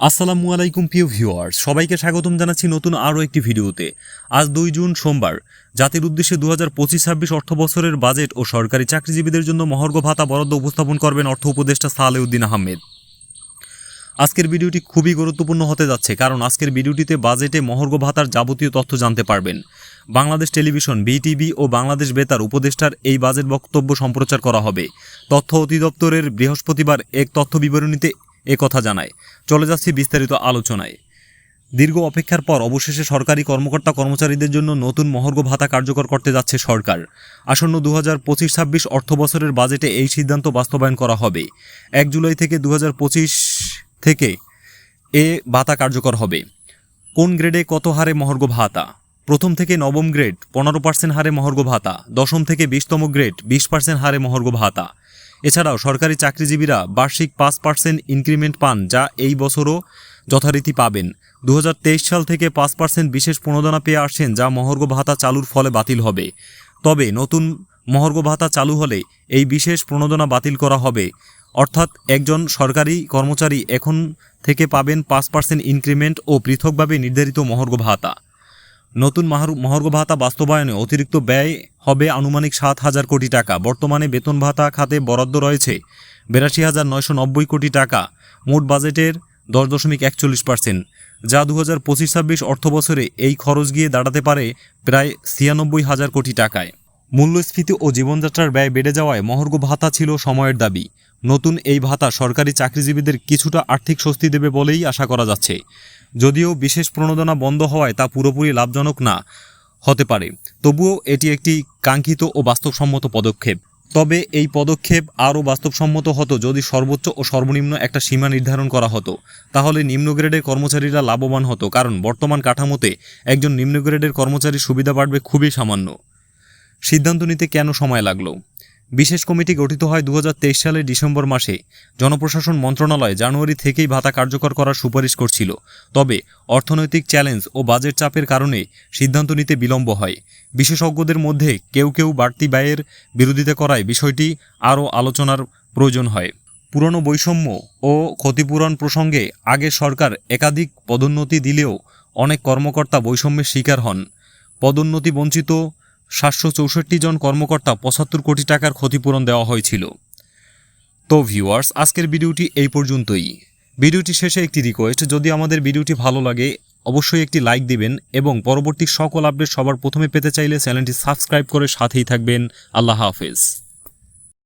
আসসালামু আলাইকুম, প্রিয় ভিউয়ার্স। সবাইকে স্বাগতম জানাচ্ছি নতুন আরও একটি ভিডিওতে। আজ দুই জুন, সোমবার। জাতির উদ্দেশ্যে দু হাজার পঁচিশ ছাব্বিশ অর্থ বছরের বাজেট ও সরকারি চাকরিজীবীদের জন্য মহর্ঘ ভাতা বরাদ্দ উপস্থাপন করবেন অর্থ উপদেষ্টা সালেউদ্দিন আহমেদ। আজকের ভিডিওটি খুবই গুরুত্বপূর্ণ হতে যাচ্ছে, কারণ আজকের ভিডিওটিতে বাজেটে মহর্ঘ ভাতার যাবতীয় তথ্য জানতে পারবেন। বাংলাদেশ টেলিভিশন, বিটিভি ও বাংলাদেশ বেতার উপদেষ্টার এই বাজেট বক্তব্য সম্প্রচার করা হবে। তথ্য অধিদপ্তরের বৃহস্পতিবার এক তথ্য বিবরণীতে কথা জানায়। চলে যাচ্ছি বিস্তারিত আলোচনায়। দীর্ঘ অপেক্ষার পর অবশেষে সরকারি কর্মকর্তা কর্মচারীদের জন্য নতুন মহর্ঘ ভাতা কার্যকর করতে যাচ্ছে সরকার। আসন্ন দু হাজার পঁচিশ ছাব্বিশ অর্থ বছরের বাজেটে এই সিদ্ধান্ত বাস্তবায়ন করা হবে। এক জুলাই থেকে দু হাজার পঁচিশ থেকে এ ভাতা কার্যকর হবে। কোন গ্রেডে কত হারে মহর্ঘ ভাতা? প্রথম থেকে নবম গ্রেড পনেরো পার্সেন্ট হারে মহর্ঘ ভাতা। দশম থেকে বিশতম গ্রেড বিশ পার্সেন্ট হারে মহর্ঘ ভাতা। এছাড়াও সরকারি চাকরিজীবীরা বার্ষিক পাঁচ পার্সেন্ট ইনক্রিমেন্ট পান যা এই বছরও যথারীতি পাবেন। দু হাজার তেইশ সাল থেকে পাঁচ পার্সেন্ট বিশেষ প্রণোদনা পেয়ে আসছেন যা মহর্ঘ ভাতা চালুর ফলে বাতিল হবে। তবে নতুন মহর্ঘ ভাতা চালু হলে এই বিশেষ প্রণোদনা বাতিল করা হবে। অর্থাৎ একজন সরকারি কর্মচারী এখন থেকে পাবেন পাঁচ পার্সেন্ট ইনক্রিমেন্ট ও পৃথকভাবে নির্ধারিত মহর্ঘ ভাতা। নতুন মাহর- মহর্ঘ ভাতা বাস্তবায়নে অতিরিক্ত ব্যয় হবে আনুমানিক সাত হাজার কোটি টাকা। বর্তমানে বেতন ভাতা খাতে বরাদ্দ রয়েছে বিরাশি হাজার নয়শো নব্বই কোটি টাকা। মোট বাজেটের দশ দশমিক একচল্লিশ পার্সেন্ট। যা দু হাজার পঁচিশ ছাব্বিশ অর্থ বছরে এই খরচ গিয়ে দাঁড়াতে পারে প্রায় ছিয়ানব্বই হাজার কোটি টাকায়। মূল্যস্ফীতি ও জীবনযাত্রার ব্যয় বেড়ে যাওয়ায় মহর্ঘ ভাতা ছিল সময়ের দাবি। নতুন এই ভাতা সরকারি চাকরিজীবীদের কিছুটা আর্থিক স্বস্তি দেবে বলেই আশা করা যাচ্ছে। যদিও বিশেষ প্রণোদনা বন্ধ হওয়ায় তা পুরোপুরি লাভজনক না হতে পারে। তবুও এটি একটি কাঙ্ক্ষিত ও বাস্তবসম্মত পদক্ষেপ। তবে এই পদক্ষেপ আরও বাস্তবসম্মত হতো যদি সর্বোচ্চ ও সর্বনিম্ন একটা সীমা নির্ধারণ করা হতো। তাহলে নিম্ন গ্রেডের কর্মচারীরা লাভবান হতো, কারণ বর্তমান কাঠামোতে একজন নিম্ন গ্রেডের কর্মচারীর সুবিধা বাড়বে খুবই সামান্য। সিদ্ধান্ত নিতে কেন সময় লাগল? বিশেষ কমিটি গঠিত হয় দু হাজার তেইশ সালের ডিসেম্বর মাসে। জনপ্রশাসন মন্ত্রণালয় জানুয়ারি থেকেই ভাতা কার্যকর করার সুপারিশ করছিল। তবে অর্থনৈতিক চ্যালেঞ্জ ও বাজেট চাপের কারণে সিদ্ধান্ত নিতে বিলম্ব হয়। বিশেষজ্ঞদের মধ্যে কেউ কেউ বাড়তি ব্যয়ের বিরোধিতা করায় বিষয়টি আরও আলোচনার প্রয়োজন হয়। পুরনো বৈষম্য ও ক্ষতিপূরণ প্রসঙ্গে আগে সরকার একাধিক পদোন্নতি দিলেও অনেক কর্মকর্তা বৈষম্যের শিকার হন। পদোন্নতি বঞ্চিত সাতশো চৌষট্টি জন কর্মকর্তা পঁচাত্তর কোটি টাকার ক্ষতিপূরণ দেওয়া হয়েছিল। তো ভিউয়ার্স, আজকের ভিডিওটি এই পর্যন্তই। ভিডিওটি শেষে একটি রিকোয়েস্ট যদি আমাদের ভিডিওটি ভালো লাগে, অবশ্যই একটি লাইক দিবেন এবং পরবর্তী সকল আপডেট সবার প্রথমে পেতে চাইলে চ্যানেলটি সাবস্ক্রাইব করে সাথেই থাকবেন। আল্লাহ হাফেজ।